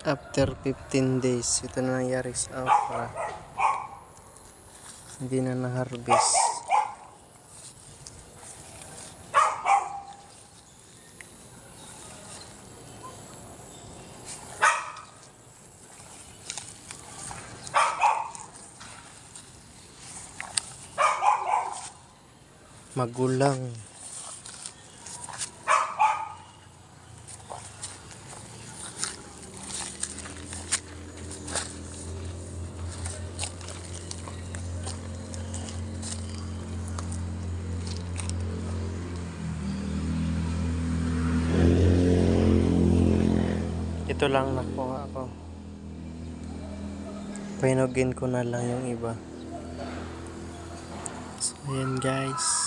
After 15 days, ito na nangyari sa okra. Hindi na na-harvest. Magulang. Ito lang nakuha ko. Pinugin ko na lang yung iba. So, ayan guys.